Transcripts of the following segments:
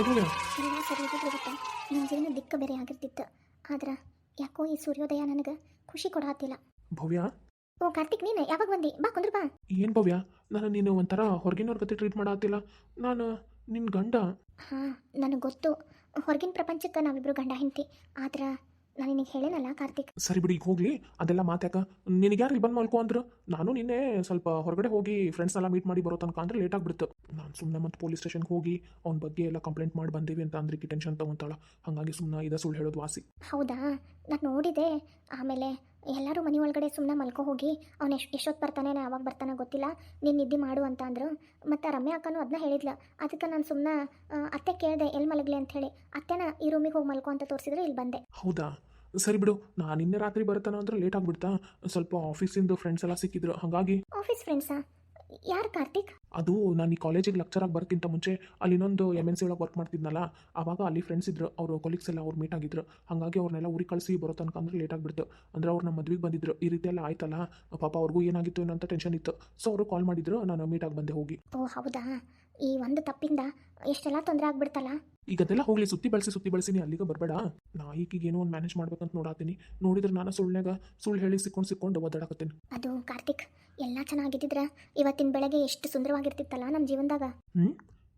ಎದುರು ಎಲ್ಲ ಸರಿ ಇದ್ದಿದ್ದು ಗೊತ್ತಾ ಜೀವನ ದಿಕ್ಕ ಬೇರೆ ಆಗಿರ್ತಿತ್ತು. ಆದ್ರೆ ಯಾಕೋ ಈ ಸೂರ್ಯೋದಯ ನನಗೆ ಖುಷಿ ಕೊಡಾತಿಲ್ಲ ಭವ್ಯ? ಓ ಕಾರ್ತಿಕ್ ನೀನು ಯಾವಾಗ ಬಂದಿ? ಬಾ ಕುಂದ್ರ ಬಾ. ಏನ್ ಭವ್ಯ? ನಾನು ನೀನು ಒಂಥರ ಹೊರಗಿನವ್ರ ಕತೆ ಟ್ರೀಟ್ ಮಾಡಾತಿಲ್ಲ ನಾನು ನಿನ್ನ ಗಂಡ. ಹಾಂ ನನಗೆ ಗೊತ್ತು. ಹೊರಗಿನ ಪ್ರಪಂಚಕ್ಕೆ ನಾವಿಬ್ರು ಗಂಡ ಹೆಂಡತಿ. ಆದ್ರೆ ನಾನು ನಿನಗೆ ಹೇಳೇನಲ್ಲ ಕಾರ್ತಿಕ್? ಸರಿ ಬಿಡಿ ಈಗ ಹೋಗ್ಲಿ. ಅದೆಲ್ಲ ಮಾತ್ಯಾಕ? ನಿನಗೆ ಯಾರು ಇಲ್ಲಿ ಬಂದು ಮಲ್ಕೊ ಅಂದ್ರು? ನಾನು ನಿನ್ನೆ ಸ್ವಲ್ಪ ಹೊರಗಡೆ ಹೋಗಿ ಫ್ರೆಂಡ್ಸ್ ಎಲ್ಲ ಮೀಟ್ ಮಾಡಿ ಬರೋ ತನಕ ಅಂದ್ರೆ ಲೇಟ್ ಆಗಿಬಿಡ್ತು. ನಾನು ಸುಮ್ಮನೆ ಮತ್ತೆ ಪೊಲೀಸ್ ಸ್ಟೇಷನ್ಗೆ ಹೋಗಿ ಅವ್ನ ಬಗ್ಗೆ ಎಲ್ಲ ಕಂಪ್ಲೇಂಟ್ ಮಾಡಿ ಬಂದೀವಿ ಅಂತ ಅಂದ್ರೆ ಟೆನ್ಷನ್ ತಗೊಂತಾಳ ಹಾಗಾಗಿ ಸುಮ್ಮನೆ ಇದ ಸುಳ್ಳು ಹೇಳೋದು ವಾಸಿ. ಹೌದಾ? ನಾನು ನೋಡಿದೆ. ಆಮೇಲೆ ಎಲ್ಲರೂ ಮನೆ ಒಳಗಡೆ ಸುಮ್ಮನೆ ಮಲ್ಕೊ ಹೋಗಿ ಅವ್ನು ಎಷ್ಟು ಎಷ್ಟೊತ್ತು ಬರ್ತಾನೆ ನಾ ಯಾವಾಗ ಬರ್ತಾನೆ ಗೊತ್ತಿಲ್ಲ ನೀನು ನಿದ್ದೆ ಮಾಡು ಅಂತ ಅಂದರು. ಮತ್ತು ರಮ್ಯಾ ಅಕ್ಕನೂ ಅದನ್ನ ಹೇಳಿದ್ಲು. ಅದಕ್ಕೆ ನಾನು ಸುಮ್ಮನೆ ಅತ್ತೆ ಕೇಳಿದೆ ಎಲ್ಲಿ ಮಲಗಲಿ? ಅಂತ ಹೇಳಿ. ಅತ್ತೆನ ಈ ರೂಮಿಗೆ ಹೋಗಿ ಮಲ್ಕೊ ಅಂತ ತೋರಿಸಿದ್ರೆ ಇಲ್ಲಿ ಬಂದೆ. ಹೌದಾ? ಸರಿ ಬಿಡು ನಾನು ನಿನ್ನೆ ರಾತ್ರಿ ಬರ್ತಾನ ಅಂದ್ರೆ ಲೇಟ್ ಆಗಿಬಿಡ್ತಾ. ಸ್ವಲ್ಪ ಆಫೀಸಿಂದು ಫ್ರೆಂಡ್ಸ್ ಎಲ್ಲ ಸಿಕ್ಕಿದ್ರು ಹಾಗಾಗಿ. ಆಫೀಸ್ ಫ್ರೆಂಡ್ಸಾ ಯಾರು ಕಾರ್ತಿಕ್? ಅದು ನಾನು ಈ ಕಾಲೇಜಿಗೆ ಲೆಕ್ಚರಾಗಿ ಬರ್ಕಿಂತ ಮುಂಚೆ ಅಲ್ಲಿ ಇನ್ನೊಂದು ಎಂ ಎನ್ ಸಿ ಒಳಗೆ ವರ್ಕ್ ಮಾಡ್ತಿದ್ನಲ್ಲ ಆವಾಗ ಅಲ್ಲಿ ಫ್ರೆಂಡ್ಸ್ ಇದ್ರು ಅವರು ಕೊಲೀಗ್ಸ್ ಎಲ್ಲ ಅವ್ರು ಮೀಟ್ ಆಗಿದ್ರು. ಹಾಗಾಗಿ ಅವ್ರನ್ನೆಲ್ಲ ಊರಿಗೆ ಕಳಿಸಿ ಬರೋ ತನಕ ಅಂದ್ರೆ ಲೇಟ್ ಆಗಿಬಿಡ್ತು. ಅಂದ್ರೆ ಅವ್ರು ನಮ್ಮ ಮದ್ವೆಗೆ ಬಂದಿದ್ರು. ಈ ರೀತಿ ಎಲ್ಲ ಆಯ್ತಲ್ಲ? ಪಾಪ ಅವ್ರಿಗೂ ಏನಾಗಿತ್ತು ಏನೋ ಅಂತ ಟೆನ್ಷನ್ ಇತ್ತು. ಸೊ ಅವರು ಕಾಲ್ ಮಾಡಿದ್ರು ನಾನು ಮೀಟ್ ಆಗಿ ಬಂದೆ ಹೋಗಿ. ಓ ಹೌದಾ? ಈ ಒಂದು ತಪ್ಪಿಂದ ಎಷ್ಟೆಲ್ಲ ತೊಂದರೆ ಆಗ್ಬಿಡ್ತಲ್ಲ? ಈಗ ಅದೆಲ್ಲ ಹೋಗ್ಲಿ ಸುತ್ತಿ ಬಳಸಿ ಸುತ್ತಿ ಬಳಸಿನಿ ಅಲ್ಲಿಗೆ ಬರಬೇಡ. ನಾ ಏನೋ ಒಂದು ಮ್ಯಾನೇಜ್ ಮಾಡ್ಬೇಕಂತ ನೋಡಾತೀನಿ. ನೋಡಿದ್ರೆ ನಾನು ಸುಳ್ಳ್ನಾಗ ಸುಳ್ಳು ಹೇಳಿ ಸಿಕ್ಕೊಂಡು ಸಿಕ್ಕೊಂಡು ಒದ್ದಾಡಕತ್ತೀನಿ. ಅದು ಕಾರ್ತಿಕ್ ಎಲ್ಲ ಚೆನ್ನಾಗಿದ್ದಿದ್ರೆ ಇವತ್ತಿನ ಬೆಳಗ್ಗೆ ಎಷ್ಟು ಸುಂದರವಾಗಿರ್ತಿತ್ತಲ್ಲ ನಮ್ಮ ಜೀವನದಾಗ? ಹ್ಞೂ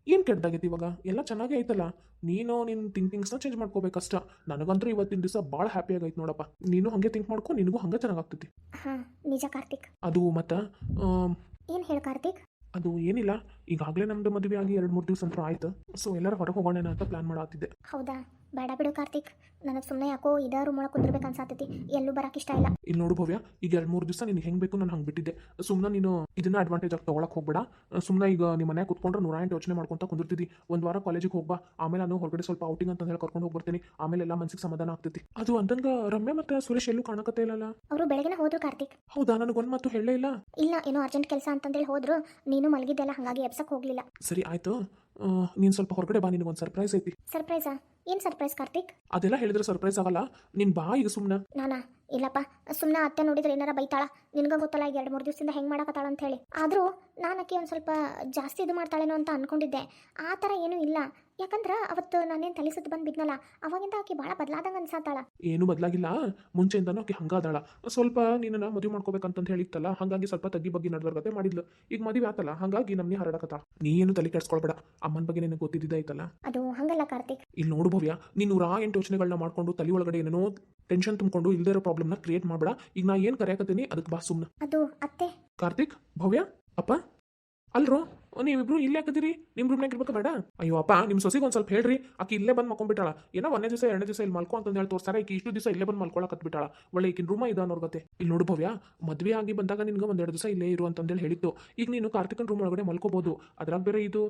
ಏನು ಕೆಟ್ಟದಾಗೈತಿ ಇವಾಗ? ಎಲ್ಲ ಚೆನ್ನಾಗೇ ಐತಲ್ಲ. ನೀನು ನಿನ್ನ ಥಿಂಕಿಂಗ್ಸ್ನ ಚೇಂಜ್ ಮಾಡ್ಕೋಬೇಕಷ್ಟ. ನನಗಂತೂ ಇವತ್ತಿನ ದಿವಸ ಭಾಳ ಹ್ಯಾಪಿ ಆಗೈತೆ ನೋಡಪ್ಪ. ನೀನು ಹಂಗೆ ಥಿಂಕ್ ಮಾಡ್ಕೊ ನಿನಗೂ ಹಂಗೆ ಚೆನ್ನಾಗಾಗ್ತೈತಿ. ಹಾಂ ನಿಜ ಕಾರ್ತಿಕ್. ಅದು ಮತ್ತು ಏನು ಹೇಳು ಕಾರ್ತಿಕ್? ಅದು ಏನಿಲ್ಲ, ಈಗಾಗಲೇ ನಮ್ದು ಮದುವೆ ಆಗಿ ಎರಡು ಮೂರು ದಿವಸ ಅಂತೂ ಆಯ್ತು. ಸೊ ಎಲ್ಲರೂ ಹೊರಗೆ ಹೋಗೋಣ ಅಂತ ಪ್ಲಾನ್ ಮಾಡತ್ತಿದ್ದೆ ಹೌದಾ? ಬೇಡ ಬಿಡು ಕಾರ್ತಿಕ್. ನನಗೆ ಸುಮ್ಮನೆ ಯಾಕೋ ಇದೇ ರೂಮ್ ಒಳಗೆ ಕುಂದಿರ್ಬೇಕು ಅನ್ಸಾತೈತಿ. ಎಲ್ಲೂ ಬರಕ್ಕೆ ಇಷ್ಟ ಇಲ್ಲ. ಇಲ್ಲಿ ನೋಡು ಭವ್ಯ ಈಗ ಎರಡು ಮೂರು ದಿವಸ ನಿನಗೆ ಹೆಂಗೆ ಬೇಕು ನಾನು ಹಂಗೆ ಬಿಟ್ಟಿದ್ದೆ. ಸುಮ್ಮನೆ ನೀನು ಇದನ್ನ ಅಡ್ವಾಂಟೇಜ್ ಆಗಿ ತೊಗೊಳಕ್ಕೆ ಹೋಗ್ಬೇಡ. ಸುಮ್ಮನೆ ಈಗ ನಿಮ್ಮ ಮನೆ ಕುತ್ಕೊಂಡ್ರೆ ನೂರ ಎಂಟು ಯೋಚನೆ ಮಾಡ್ಕೊಂತ ಕುಂದಿರ್ತಿದ್ದಿ. ಒಂದು ವಾರ ಕಾಲೇಜಿಗೆ ಹೋಗ್ಬಾ. ಆಮೇಲೆ ನಾನು ಹೊರಗಡೆ ಸ್ವಲ್ಪ ಔಟಿಂಗ್ ಅಂತ ಹೇಳಿ ಕರ್ಕೊಂಡು ಹೋಗ್ಬರ್ತೀನಿ. ಆಮೇಲೆ ಎಲ್ಲ ಮನಸ್ಸಿಗೆ ಸಮಾಧಾನ ಆಗ್ತೈತಿ. ಅದು ಅಂತಂಗ ರಮ್ಯ ಮತ್ತೆ ಸುರೇಶ್ ಎಲ್ಲೂ ಕಾಣಕತ್ತೆ ಇಲ್ಲಲ್ಲ? ಅವರು ಬೆಳಗಿನ ಹೋದ್ರು ಕಾರ್ತಿಕ್. ಹೌದಾ? ನನಗೊಂದು ಮಾತು ಹೇಳೇ ಇಲ್ಲ. ಇಲ್ಲ ಏನೋ ಅರ್ಜೆಂಟ್ ಕೆಲಸ ಅಂತಂದೇಳಿ ಹೋದ್ರು. ನೀನು ಮಲಗಿದ್ದೆಲ್ಲ ಹಾಗಾಗಿ ಎಬ್ಸಕ್ಕೆ ಹೋಗಲಿಲ್ಲ. ಸರಿ ಆಯ್ತು. ನೀನು ಸ್ವಲ್ಪ ಹೊರಗಡೆ ಬಾ ನಿನಗೊಂದು ಸರ್ಪ್ರೈಸ್ ಐತಿ. ಸರ್ಪ್ರೈಸಾ ಏನು ಸರ್ಪ್ರೈಸ್ ಕಾರ್ತಿಕ್? ಅದೆಲ್ಲ ಹೇಳಿದ್ರೆ ಸರ್ಪ್ರೈಸ್ ಆಗಲ್ಲ. ನಿನ್ ಬಾ ಈಗ ಸುಮ್ಮನೆ ನಾನಾ? ಇಲ್ಲಪ್ಪ ಸುಮ್ಮನೆ ಅತ್ತೆ ನೋಡಿದ್ರೆ ಏನಾರ ಬೈತಾಳ. ನಿನ್ಗ ಗೊತ್ತಲ್ಲ ಈಗ ಎರಡು ಮೂರು ದಿವಸದಿಂದ ಹೆಂಗೆ ಮಾಡಕತ್ತಾಳ ಅಂತ ಹೇಳಿ ಆದರೂ ನಾನು ಆಕೆ ಒಂದು ಸ್ವಲ್ಪ ಜಾಸ್ತಿ ಇದು ಮಾಡ್ತಾಳೇನೋ ಅಂತ ಅನ್ಕೊಂಡಿದ್ದೆ. ಆ ಥರ ಏನೂ ಇಲ್ಲ. ಯಾಕಂದ್ರೆ ಅವತ್ತು ನಾನೇನು ತಲೆ ಸುತ್ತು ಬಂದು ಬಿದ್ನಲ್ಲ ಅವಾಗಿಂದ ಆಕೆ ಭಾಳ ಬದಲಾದಂಗ ಅನ್ಸಾತಾಳ. ಏನು ಬದಲಾಗಿಲ್ಲ. ಮುಂಚೆಯಿಂದನೂ ಆಕೆ ಹಂಗಾದಾಳ. ಸ್ವಲ್ಪ ನಿನ್ನ ಮದುವೆ ಮಾಡ್ಕೋಬೇಕಂತ ಹೇಳಿತ್ತಲ್ಲ ಹಾಗಾಗಿ ಸ್ವಲ್ಪ ತಗ್ಗಿ ಬಗ್ಗೆ ನಡ್ದರ್ಗತೆ ಮಾಡಿದ್ಲು. ಈಗ ಮದುವೆ ಆತಲ್ಲ ಹಾಗಾಗಿ ನಮ್ಮನೆ ಹರಡಕತ್ತಾಳ ನೀ ಏನು ತಲೆ ಕೆಡ್ಸ್ಕೊಳ್ಬೇಡ. ಅಮ್ಮನ ಬಗ್ಗೆ ನಿನಗೆ ಗೊತ್ತಿದ್ದಾಯ್ತಲ್ಲ ಅದು ಹಂಗಲ್ಲ ಕಾರ್ತಿಕ್. ಇಲ್ಲಿ ನೋಡು ಭವ್ಯ ನೀನು ನೂರ ಎಂಟು ಯೋಚನೆಗಳನ್ನ ಮಾಡ್ಕೊಂಡು ತಲೆ ಒಳಗಡೆ ಏನೇನೋ ಟೆನ್ಷನ್ ತುಂಬಿಕೊಂಡು ಇಲ್ದೇ ಇರೋ ಪ್ರಾಬ್ಲಮ್ನ ಕ್ರಿಯೇಟ್ ಮಾಡಬೇಡ. ಈಗ ನಾ ಏನು ಕರೆಯಕತ್ತೀನಿ? ಅದಕ್ಕೆ ಬಾ ಸುಮ್ನ. ಅದು ಅತ್ತೆ. ಕಾರ್ತಿಕ್ ಭವ್ಯ ಅಪ್ಪ. ಅಲ್ರೋ? ನೀವಿಬ್ರು ಇಲ್ಲೇ ಹಾಕದಿರಿ? ನಿಮ್ಮ ರೂಮ್ನಾಗ ಇರ್ಬೇಕು ಬೇಡ? ಅಯ್ಯೋ, ಅಪ್ಪ ನಿಮ್ಮ ಸೊಸಿಗೆ ಒಂದು ಸ್ವಲ್ಪ ಹೇಳ್ರಿ. ಆಕಿ ಇಲ್ಲೇ ಬಂದು ಮಕ್ಕೊಂಡ್ಬಿಟ್ಟಾಳ ಏನೋ ಒಂದೇ ದಿವಸ ಎರಡನೇ ದಿವಸ ಇಲ್ಲಿ ಮಲ್ಕೊ ಅಂತ ಹೇಳಿ ತೋರ್ಸಾರ ಈಕಿ ಇಷ್ಟು ದಿವಸ ಇಲ್ಲೇ ಬಂದು ಮಲ್ಕೊಳಕತ್ಬಿಟ್ಟಾಳ. ಒಳ್ಳೆ ಈಕಿನ ರೂಮ ಇದೆ ಅನ್ನೋರ್ ಇಲ್ಲಿ ನೋಡು ಭವ್ಯ, ಮದುವೆ ಆಗಿ ಬಂದಾಗ ನಿನ್ಗೆ ಒಂದೆರಡು ದಿವಸ ಇಲ್ಲೇ ಇರು ಅಂತಂದೇಳಿ ಹೇಳಿತ್ತು ಈಗ ನೀನು ಕಾರ್ತಿಕನ್ ರೂಮ್ ಒಳಗಡೆ ಮಲ್ಕೋಬಹುದು ಅದ್ರಾಗ ಬೇರೆ ಇದು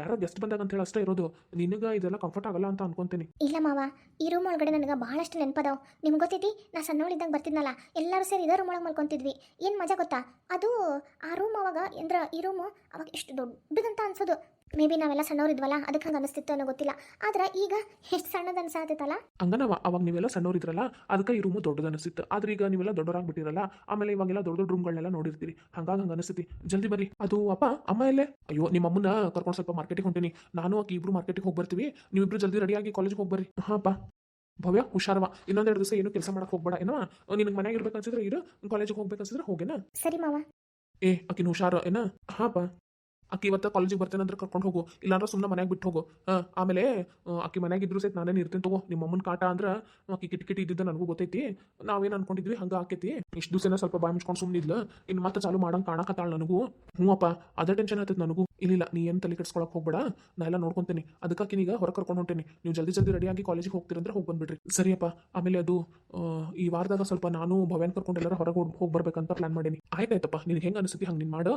ಯಾರೋ ಗೆಸ್ಟ್ ಬಂದಾಗ ಅಂತ ಹೇಳಿ ಅಷ್ಟೇ ಇರೋದು. ನಿನಗೆ ಇದೆಲ್ಲ ಕಂಫರ್ಟ್ ಆಗಲ್ಲ ಅಂತ ಅನ್ಕೊಂತೀನಿ. ಇಲ್ಲ ಮಾವ, ಈ ರೂಮ್ ಒಳಗಡೆ ನನಗೆ ಬಹಳಷ್ಟು ನೆನಪದಾವ್. ನಿಮ್ಗೆ ಗೊತ್ತೈತಿ, ನಾ ಸಣ್ಣವಳಿದ್ದಾಗ ಬರ್ತಿದ್ನಲ್ಲ, ಎಲ್ಲರೂ ಸೇರಿ ಇದೇ ರೂಮ್ ಒಳಗೆ ಮಲ್ಕೊಂತಿದ್ವಿ. ಏನು ಮಜಾ ಗೊತ್ತಾ? ಅದು ಆ ರೂಮ್ ಅವಾಗ ಅಂದ್ರ ಈ ರೂಮು ಅವಾಗ ಎಷ್ಟು ದೊಡ್ಡದಂತ ಅನ್ಸೋದು. ಮೇ ಬಿ ನಾವೆಲ್ಲ ಸಣ್ಣವರಿದ್ವಲ್ಲ ಅದಕ್ಕೆ ಹಂಗೆ ಅನಿಸ್ತಿತ್ತು ಅನ್ನೋ ಗೊತ್ತಿಲ್ಲ. ಆದ್ರೆ ಈಗ ಎಷ್ಟು ಸಣ್ಣದು ಅನ್ಸಾತೈತಲ್ಲ ಹಂಗನವ ಅವಾಗ ನೀವೆಲ್ಲ ಸಣ್ಣವರಿದ್ರಲ್ಲ ಅದಕ್ಕೆ ಈ ರೂಮು ದೊಡ್ಡದು ಅನಿಸ್ತಿತ್ತು ಆದ್ರೆ ಈಗ ನೀವೆಲ್ಲ ದೊಡ್ಡವರಾಗ್ಬಿಟ್ಟಿರಲ್ಲ ಆಮೇಲೆ ಇವಾಗೆಲ್ಲ ದೊಡ್ಡ ದೊಡ್ಡ ರೂಮ್ಗಳನ್ನೆಲ್ಲ ನೋಡಿರ್ತೀರಿ. ಹಂಗಾಗಿ ಹಂಗೆ ಅನಿಸ್ತಿ ಜಲ್ದಿ ಬರ್ರಿ. ಅದು ಅಪ್ಪ ಅಮ್ಮ ಎಲ್ಲೇ? ಅಯ್ಯೋ ನಿಮ್ಮ ಅಮ್ಮನ ಕರ್ಕೊಂಡು ಸ್ವಲ್ಪ ಮಾರ್ಕೆಟಿಗೆ ಹೊಂಟೀನಿ. ನಾನು ಆಕೆ ಇಬ್ರು ಮಾರ್ಕೆಟಿಗೆ ಹೋಗಿ ಬರ್ತೀವಿ ನೀವಿಬ್ರು ಜಲ್ದಿ ರೆಡಿಯಾಗಿ ಕಾಲೇಜಿಗೆ ಹೋಗಿ ಬರ್ರಿ ಹಾಂ ಭವ್ಯ ಹುಷಾರವ. ಇನ್ನೊಂದೆರಡು ದಿವಸ ಏನು ಕೆಲಸ ಮಾಡಕ್ಕೆ ಹೋಗ್ಬೇಡ ಏನೋ? ನಿನಗೆ ಮನೆಯಾಗ ಇರ್ಬೇಕು ಅನ್ಸಿದ್ರೆ ಇರು ಕಾಲೇಜಿಗೆ ಹೋಗ್ಬೇಕು ಅನ್ಸಿದ್ರೆ ಹೋಗೇನಾ? ಸರಿ ಮಾವ. ಏ ಆಕಿನ ಹುಷಾರ ಏನ? ಹಾಪ ಆಕಿ ಇವತ್ತು ಕಾಲೇಜಿಗೆ ಬರ್ತೇನೆ ಅಂದ್ರೆ ಕರ್ಕೊಂಡು ಹೋಗು. ಇಲ್ಲಾಂದ್ರೆ ಸುಮ್ಮನೆ ಮನೆಗೆ ಬಿಟ್ಟು ಹೋಗು. ಆಮೇಲೆ ಅಕ್ಕಿ ಆಕಿ ಮನೆಗೆ ಇದ್ರು ಸಹಿತ ನಾನೇ ಇರ್ತೇನೆ ತಗೋ. ನಿಮ್ಮ ಅಮ್ಮನ ಕಾಟ ಅಂದ್ರೆ ಅಕ್ಕಿ ಕಿಟ್ ಕಿಟ್ ಇದ್ದಿದ್ದು ನನಗೂ ಗೊತ್ತೈತಿ. ನಾವೇನು ಅನ್ಕೊಂಡಿದ್ವಿ, ಹಂಗೆ ಆಕೈತಿ. ಇಷ್ಟು ದಿವಸ ಸ್ವಲ್ಪ ಬಾಯಿ ಮುಚ್ಕೊಂಡು ಸುಮ್ಮನಿದ್ಲು ಇನ್ನು ಮತ್ತೆ ಚಾಲು ಮಾಡಂಗೆ ಕಾಣಕತ್ತಾಳು ನನಗೂ. ಹ್ಞೂ ಅಪ್ಪ ಅದೇ ಟೆನ್ಷನ್ ಆಗ್ತೈತೆ ನನಗೂ. ಇಲ್ಲ ನೀ ಏನು ತಲೆ ಕೆಡ್ಸ್ಕೊಳಕ್ಕೆ ಹೋಗ್ಬೇಡ. ನಾ ಎಲ್ಲ ನೋಡ್ಕೊಂತೀನಿ. ಅದಕ್ಕೆ ಈಗ ಹೊರ ಕರ್ಕೊಂಡು ಹೊಂಟೇನಿ. ನೀವು ಜಲ್ದಿ ಜಲ್ದಿ ರೆಡಿಯಾಗಿ ಕಾಲೇಜಿಗೆ ಹೋಗ್ತೀರಂದ್ರೆ ಹೋಗಿ ಬಂದ್ಬಿಡ್ರಿ. ಸರಿಯಪ್ಪ ಆಮೇಲೆ ಅದು ಈ ವಾರದಾಗ ಸ್ವಲ್ಪ ನಾನು, ಭವ್ಯನ್ ಕರ್ಕೊಂಡು ಎಲ್ಲರೂ ಹೊರಗೆ ಹೋಗಿ ಬರ್ಬೇಕಂತ ಪ್ಲಾನ್ ಮಾಡೀನಿ. ಆಯ್ತಾಯ್ತಪ್ಪ. ನಿನಗೆ ಹೆಂಗೆ ಅನಿಸುತ್ತೆ ಹಂಗೆ ನೀನು ಮಾಡು.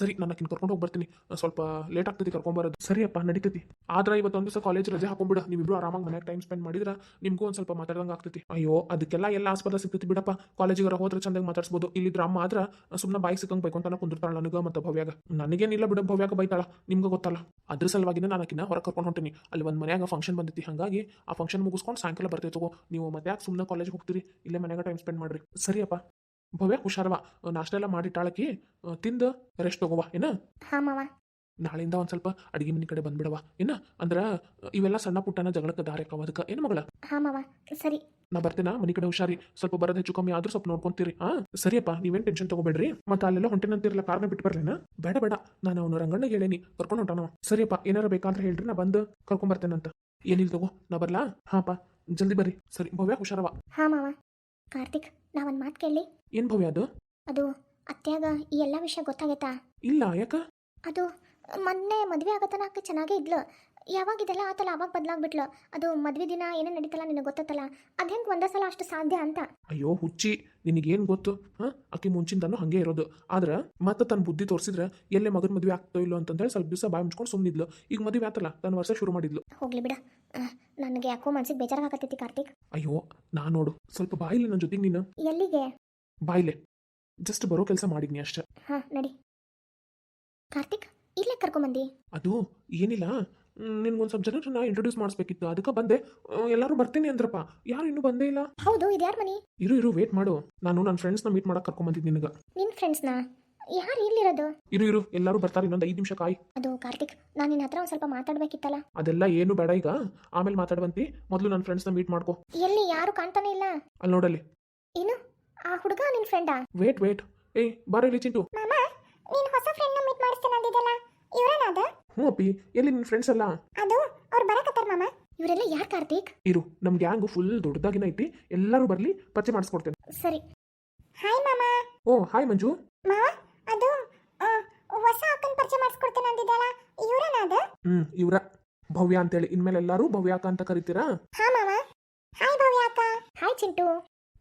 ಸರಿ ನಾನು ಆಕಿನ ಕರ್ಕೊಂಡು ಹೋಗಿ ಬರ್ತೀನಿ. ಸ್ವಲ್ಪ ಲೇಟ್ ಆಗ್ತೈತಿ ಕರ್ಕೊಂಬರೋದು. ಸರಿಯಪ್ಪ, ನಡೀತೈತಿ. ಆದ್ರೆ ಇವತ್ತು ಒಂದು ದಿವಸ ಕಾಲೇಜ್ ರಜೆ ಹಾಕೊಂಡ್ಬಿಡ ನೀವಿಬ್ರು ಆರಾಮಾಗಿ ಮನೆಗೆ ಟೈಮ್ ಸ್ಪೆಂಡ್ ಮಾಡಿದ್ರೆ ನಿಮಗೂ ಒಂದು ಸ್ವಲ್ಪ ಮಾತಾಡ್ದಂಗೆ ಆಗ್ತೈತಿ. ಅಯ್ಯೋ, ಅದಕ್ಕೆಲ್ಲ ಎಲ್ಲ ಆಸ್ಪದ ಸಿಗ್ತೈತಿ ಬಿಡಪ್ಪ. ಕಾಲೇಜಿಗೆ ಹೋದ್ರೆ ಚಂದಾಗಿ ಮಾತಾಡ್ಸ್ಬೋದು. ಇಲ್ಲಿ ಅಮ್ಮ ಆದ್ರೆ ಸುಮ್ಮನೆ ಬಾಯಿ ಸಿಕ್ಕಂಗೆ ಬೈಕೊಂತಾನ ಕುಂದಿರ್ತಾಳೆ ನನಗೆ ಮತ್ತು ಭವ್ಯಾಗ. ನನಗೇನಿಲ್ಲ ಬಿಡ, ಭವ್ಯಾಗ ಬೈತಾಳ. ನಿಮ್ಗೆ ಗೊತ್ತಲ್ಲ. ಅದ್ರ ಸಲುವಾಗಿನ ನಾನು ಆಕಿನ ಹೊರಗೆ ಕರ್ಕೊಂಡು ಹೊಂಟೀನಿ. ಅಲ್ಲಿ ಒಂದು ಮನೆಯಾಗ ಫಂಕ್ಷನ್ ಬಂದಿತ್ತು ಹಾಗಾಗಿ ಆ ಫಂಕ್ಷನ್ ಮುಗಿಸ್ಕೊಂಡು ಸಾಯಂಕಾಲ ಬರ್ತೈತೋ ನೀವು ಮತ್ತೆ ಯಾಕೆ ಸುಮ್ಮನೆ ಕಾಲೇಜ್ ಹೋಗ್ತೀರಿ? ಇಲ್ಲೇ ಮನೆಯಾಗ ಟೈಮ್ ಸ್ಪೆಂಡ್ ಮಾಡ್ರಿ. ಸರಿಯಪ್ಪ. ಭವ್ಯ ಹುಷಾರವ. ನಾಷ್ಟ ಎಲ್ಲ ಮಾಡಿಟ್ಟಾಳಕಿ ತಿಂದು ರೆಸ್ಟ್ ತಗೋವಾ ಏನ? ಹಾ ಮಾವ. ನಾಳೆಯಿಂದ ಒಂದು ಸ್ವಲ್ಪ ಅಡಿಗೆ ಮನೆ ಕಡೆ ಬಂದ್ಬಿಡವ ಏನ? ಅಂದ್ರ ಇವೆಲ್ಲ ಸಣ್ಣ ಪುಟ್ಟನ ಜಗಳಕ್ಕೆ ದಾರಿ ಅದಕ್ಕ ಏನು ಮಗಳ? ಹಾಂ ಮಾವ. ಸರಿ. ನಾ ಬರ್ತೇನ? ಮನೆ ಕಡೆ ಹುಷಾರಿ. ಸ್ವಲ್ಪ ಬರೋದು ಹೆಚ್ಚು ಕಮ್ಮಿ ಆದ್ರೂ ಸ್ವಲ್ಪ ನೋಡ್ಕೊಂತೀರಿ ಹಾ ಸರಿಯಪ್ಪ ನೀವೇನ್ ಟೆನ್ಷನ್ ತಗೋಬೇಡ್ರಿ. ಮತ್ತೆ ಅಲ್ಲೆಲ್ಲ ಹೊಂಟೆನಂತಿರಲ್ಲ ಕಾರ್ನ ಬಿಟ್ಟು ಬರ್ಲೇನ? ಬೇಡ ಬೇಡ. ನಾನು ಅವನು ರಂಗಣ್ಣಗೆ ಹೇಳೇನಿ. ಕರ್ಕೊಂಡು ಹೊಂಟಾನವ. ಸರಿಯಪ್ಪ ಏನಾರ ಬೇಕಂದ್ರೆ ಹೇಳ್ರಿ ನಾ ಬಂದು ಕರ್ಕೊಂಡ್ ಬರ್ತೇನಂತ. ಏನಿಲ್ಲ ತಗೋ ನಾ ಬರ್ಲಾ? ಹಾಪ ಜಲ್ದಿ ಬರ್ರಿ. ಸರಿ ಭವ್ಯ ಹುಷಾರವ. ಹಾಂ ಮಾವ. ಕಾರ್ತಿಕ್. ನಾ ಒಂದು ಮಾತು ಕೇಳಿ. ಏನ್ ಭವ್ಯ ಅದು? ಅದು ಅತ್ಯಾಗ ಈ ಎಲ್ಲ ವಿಷಯ ಗೊತ್ತಾಗೈತಾ? ಇಲ್ಲ ಯಾಕ? ಅದು ಮೊನ್ನೆ ಮದುವೆ ಆಗತನ ಚೆನ್ನಾಗೇ ಇದ್ಲು. ಯಾವಾಗ ಇದೆಲ್ಲ ಆತಲ್ಲ ಅವಾಗ ಬದಲಾಗ್ಬಿಟ್ಲು? ಅದು ಮದ್ವೆ ದಿನ ಏನೇ ನಡೀತಲ್ಲ ನಿನಗೆ ಗೊತ್ತತ್ತಲ್ಲ ಅದು ಹೆಂಗೆ ಒಂದೇ ಸಲ ಅಷ್ಟು ಸಾಧ್ಯ ಅಂತ? ಅಯ್ಯೋ ಹುಚ್ಚಿ. ನಿನಗೇನ್ ಗೊತ್ತು? ಹಾಂ? ಆಕಿ ಮುಂಚಿಂದನೂ ಹಾಗೆ ಇರೋದು. ಆದ್ರೆ ಮತ್ತೆ ತನ್ನ ಬುದ್ಧಿ ತೋರಿಸಿದ್ರೆ ಎಲ್ಲೇ ಮಗನ ಮದುವೆ ಆಗ್ತೋ ಇಲ್ಲೋ ಅಂತಂದ್ರೆ ಸ್ವಲ್ಪ ದಿವಸ ಬಾಯಿ ಮುಚ್ಕೊಂಡು ಸುಮ್ಮನಿದ್ಲು ಈಗ ಮದುವೆ ಆತಲ್ಲ ತನ್ನ ವರ್ಷ ಶುರು ಮಾಡಿದ್ಲು. ಹೋಗ್ಲಿ ಬಿಡ. ನನಗೆ ಯಾಕೋ ಮನ್ಸಿಗೆ ಬೇಜಾರಾಗತ್ತೈತಿ ಕಾರ್ತಿಕ್. ಅಯ್ಯೋ ನಾ ನೋಡು. ಸ್ವಲ್ಪ ಬಾಯಿಲಿ ನನ್ನ ಜೊತೆಗೆ ನೀನು. ಎಲ್ಲಿಗೆ? ಬಾಯಿಲೆ. ಜಸ್ಟ್ ಬರೋ ಕೆಲಸ ಮಾಡಿದ್ನಿ ಅಷ್ಟೇ. ಹಾಂ ನಡಿ. ಕಾರ್ತಿಕ್ ಇಲ್ಲೇ ಕರ್ಕೊಂಬಂದಿ. ಅದು ಏನಿಲ್ಲ. ನಿನ್ಗೊಂದು ಸ್ವಲ್ಪ ಜನರು ನಾ ಇಂಟ್ರೊಡ್ಯೂಸ್ ಮಾಡಿಸ್ಬೇಕಿತ್ತು. ಅದಕ್ಕೆ ಬಂದೆ ಎಲ್ಲರೂ ಬರ್ತೀನಿ ಅಂದ್ರಪ್ಪ. ಯಾರು ಇನ್ನೂ ಬಂದೇ ಇಲ್ಲ. ಹೌದು ಇದು ಯಾರು ಮನಿ? ಇರು ಇರು ವೇಟ್ ಮಾಡು. ನಾನು ನನ್ನ ಫ್ರೆಂಡ್ಸ್ನ ಮೀಟ್ ಮಾಡಕ್ಕೆ ಕರ್ಕೊಂಬಂದಿದ್ದು ನಿನಗೆ. ನಿನ್ನ ಫ್ರೆಂಡ್ಸ್ನ ಯಾರು ಇಲ್ಲಿರೋದು? ಇರು ಇರು ಎಲ್ಲರೂ ಬರ್ತಾರೆ ಇನ್ನೊಂದು ಐದು ನಿಮಿಷ ಕಾಯಿ. ಅದು ಕಾರ್ತಿಕ್ ನಾನು ನಿನ್ನ ಹತ್ರ ಒಂದು ಸ್ವಲ್ಪ ಮಾತಾಡಬೇಕಿತ್ತಲ್ಲ? ಅದೆಲ್ಲ ಏನು ಬೇಡ ಈಗ. ಆಮೇಲೆ ಮಾತಾಡುವಂತಿ. ಮೊದಲು ನನ್ನ ಫ್ರೆಂಡ್ಸ್ನ ಮೀಟ್ ಮಾಡ್ಕೊ. ಎಲ್ಲಿ ಯಾರು ಕಾಣ್ತಾನೆ ಇಲ್ಲ? ಅಲ್ಲಿ ನೋಡಲ್ಲಿ. ಏನು? ಆ ಹುಡುಗ ನಿನ್ನ ಫ್ರೆಂಡಾ ವೇಟ್ ವೇಟ್ ಏಯ್ ಬಾರ ಇಲ್ಲಿ ಚಿಂಟು. ಮಾಮ ನೀನು ಹೊಸ ಫ್ರೆಂಡ್ನ ಮೀಟ್ ಮಾಡಿಸ್ತೇನೆ ಅಂದಿದ್ದಲ್ಲ. ಇವರೇನಾದ ಹ್ಞೂ ಅಪ್ಪಿ ಎಲ್ಲಿ ನಿನ್ನ ಫ್ರೆಂಡ್ಸ್ ಅಲ್ಲ ಅದು ಅವ್ರು ಬರಕತ್ತಾರ ಮಾಮ. ಇವರೆಲ್ಲ ಯಾರು ಕಾರ್ತಿಕ್? ಇರು ನಮ್ಮ ಗ್ಯಾಂಗು ಫುಲ್ ದೊಡ್ಡದಾಗಿನ ಐತಿ ಎಲ್ಲರೂ ಬರಲಿ ಪರಿಚಯ ಮಾಡಿಸ್ಕೊಡ್ತೇನೆ. ಸರಿ. ಹಾಯ್ ಮಾಮ. ಓ ಹಾಯ್ ಮಂಜು. ಮಾವ ಅದು ಹೊಸ ಅಕ್ಕನ ಪರಿಚಯ ಮಾಡಿಸ್ಕೊಡ್ತೇನೆ ಅಂದಿದ್ದಲ್ಲ ಇವರನ ಅದು? ಹ್ಮ್ ಇವ್ರ. ಭವ್ಯ ಅಂತೇಳಿ ಇನ್ಮೇಲೆ ಎಲ್ಲರೂ ಭವ್ಯಾಕ ಅಂತ ಕರೀತೀರಾ? ಹಾ ಮಾಮ. ಹಾಯ್ ಭವ್ಯ ಅಕ್ಕ. ಹಾಯ್ ಚಿಂಟು.